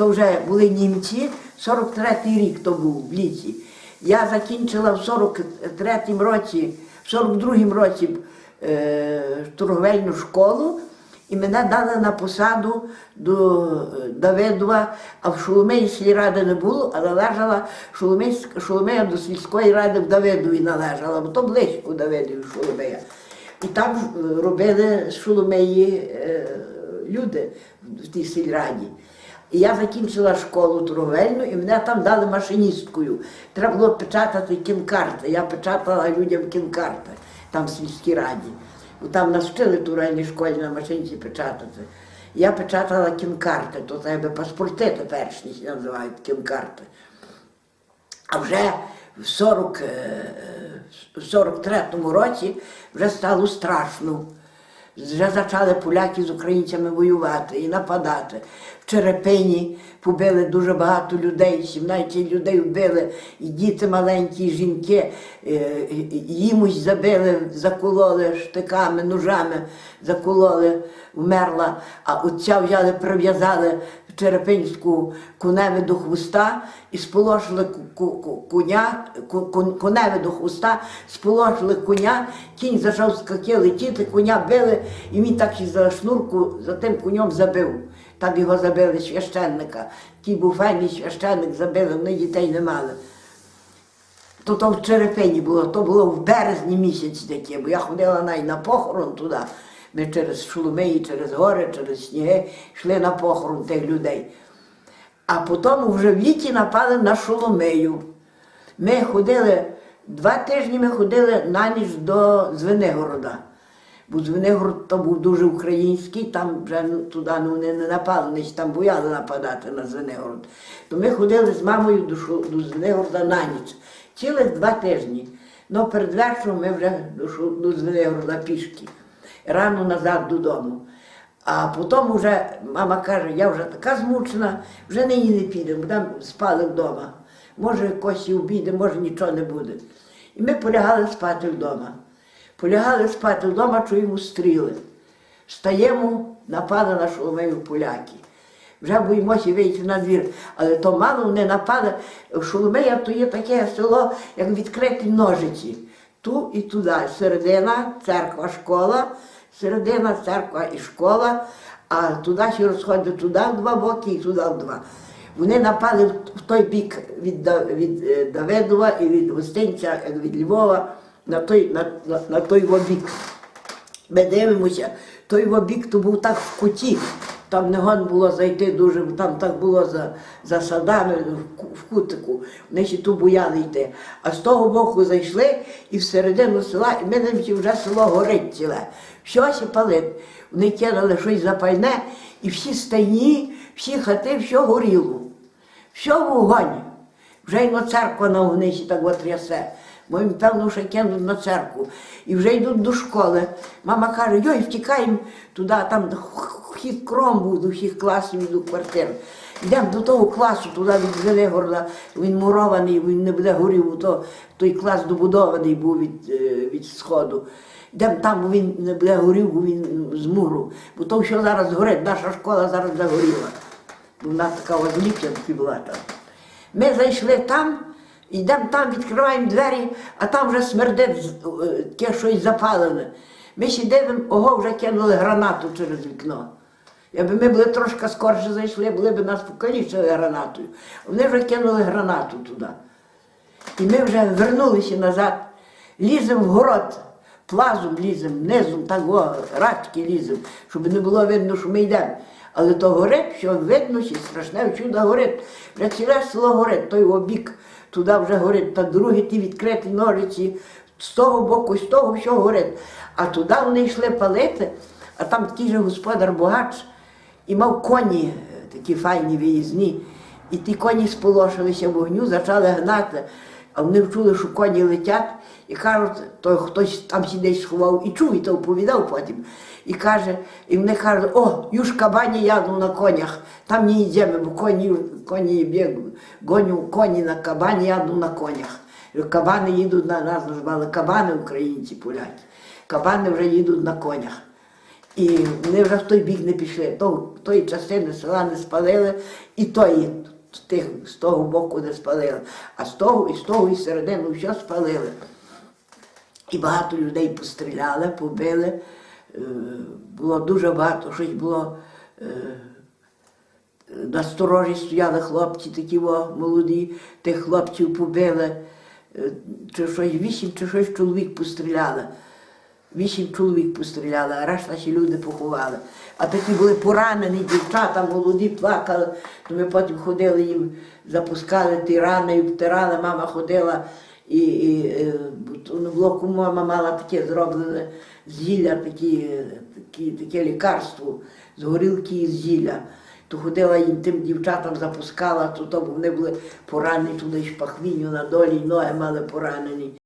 то вже були німці, 43-й рік то був в літі. Я закінчила в 43-му році, в 42-му році е, торговельну школу, і мене дали на посаду до е, Давидова, а в Шоломеї сільради не було, а належала Шоломея до сільської ради в Давидові належала, бо то близько Давидові Шоломея. І там е, робили з Шоломеї е, люди в тій сільраді. І я закінчила школу торговельну, і мене там дали машиністкою. Треба було печатати кінкарти. Я печатала людям кінкарти там в сільській раді. Там нас вчили в торговельній школі на машинці печатати. Я печатала кінкарти, то тебе паспорти теперішні називають кінкарти. А вже в 40, е, в 43-му році вже стало страшно. Вже почали поляки з українцями воювати і нападати. В Черепині побили дуже багато людей, 17 людей вбили, і діти маленькі, і жінки, е, їмусь забили, закололи штиками, ножами, закололи, вмерла. А отця взяли, прив'язали Черепинську коневі до хвоста і ку- коня, коневі до хвоста, сполошили коня, кінь зажав скаки летіти, коня били, і він так і за шнурку за тим конем забив. Так його забили священника. Ті був файний священник, забили, вони дітей не мали. То то в Черепині було, то було в березні місяці таке, бо я ходила навіть на похорон туди. Ми через Шоломиї, через гори, через сніги йшли на похорон тих людей. А потім вже в літі напали на Шоломею. Ми ходили, два тижні ми ходили на ніч до Звенигорода. Бо Звенигород то був дуже український, там вже ну, туди ну, вони не напали, ж там бояли нападати на Звенигород. То ми ходили з мамою до, до Звенигорода на ніч. Цілих два тижні. Ну перед вечором ми вже до Звенигорода пішки. Рано назад додому. А потім вже мама каже, я вже така змучена, вже нині не підемо, там спали вдома. Може, косі обійде, може нічого не буде. І ми полягали спати вдома. Полягали спати вдома, чуємо стріли. Стаємо, напали на Шоломею поляки. Вже боїмося вийти на двір, але то мало не напали. Шоломея то є таке село, як відкриті ножиці. Ту і туди. Середина, церква, школа, середина, церква і школа, а туди ще розходить туди в два боки і туди в два. Вони напали в той бік від, від е, Давидова і від Гостинця, від Львова, на той, на, на, на той во бік. Ми дивимося, той во бік то був так в куті. Там не гон було зайти дуже, там так було за, за садами в, кутику. Ще ту бояли йти. А з того боку зайшли і всередину села, і ми дивимося, вже село горить ціле. Щось і палить. Вони кинули щось запальне, і всі стайні, всі хати, все горіло. Все вогонь. Вже й на церква на вогнищі так от трясе. Бо їм, певно, ще кинуть на церкву. І вже йдуть до школи. Мама каже, йой, втікаємо туди, там вхід був до всіх класів і до квартир. Йдемо до того класу, туди від Звенигорода, він мурований, він не буде горів, то той клас добудований був від, е, від сходу. Йдемо там, бо він не буде горів, бо він з муру. Бо то що зараз горить, наша школа зараз загоріла. Вона така от ліп'янки була там. Ми зайшли там, йдемо там, відкриваємо двері, а там вже смердить е, таке щось запалене. Ми ще дивимо, ого, вже кинули гранату через вікно. Якби ми були трошки скорше зайшли, були б нас покалічили гранатою. Вони вже кинули гранату туди. І ми вже вернулися назад, ліземо в город, плазом ліземо, низом, так о, рачки ліземо, щоб не було видно, що ми йдемо. Але то горить, що видно, що страшне чудо горить. Вже ціле село горить, той обік туди вже горить, та другі ті відкриті ножиці, з того боку, з того все горить. А туди вони йшли палити, а там такий же господар богач і мав коні е, такі файні виїзні. І ті коні сполошилися в вогню, почали гнати. А вони вчули, що коні летять, і кажуть, то хтось там сидить сховав і чув, і то оповідав потім. І каже, і вони кажуть, о, юж кабані яду на конях, там не йдемо, бо коні, коні бігуть, гоню коні на кабані яду на конях. Кабани їдуть на нас називали кабани українці, поляки. Кабани вже їдуть на конях. І вони вже в той бік не пішли. То, тої частини села не спалили, і тої тих, з того боку не спалили. А з того, і з того, і середину все спалили. І багато людей постріляли, побили. Е, Було дуже багато, щось було. е, На сторожі стояли хлопці такі о, молоді, тих хлопців побили. Е, Чи щось, вісім чи щось чоловік постріляли. Вісім чоловік постріляли, а решта ще люди поховали. А такі були поранені, дівчата молоді плакали, то ми потім ходили їм, запускали ті рани і втирали, мама ходила і, і е, то не було мама мала таке зроблене зілля, такі, е, такі, таке лікарство з горілки і з зілля. То ходила їм тим дівчатам запускала, то, то вони були поранені туди ж пахвінню на долі, ноги мали поранені.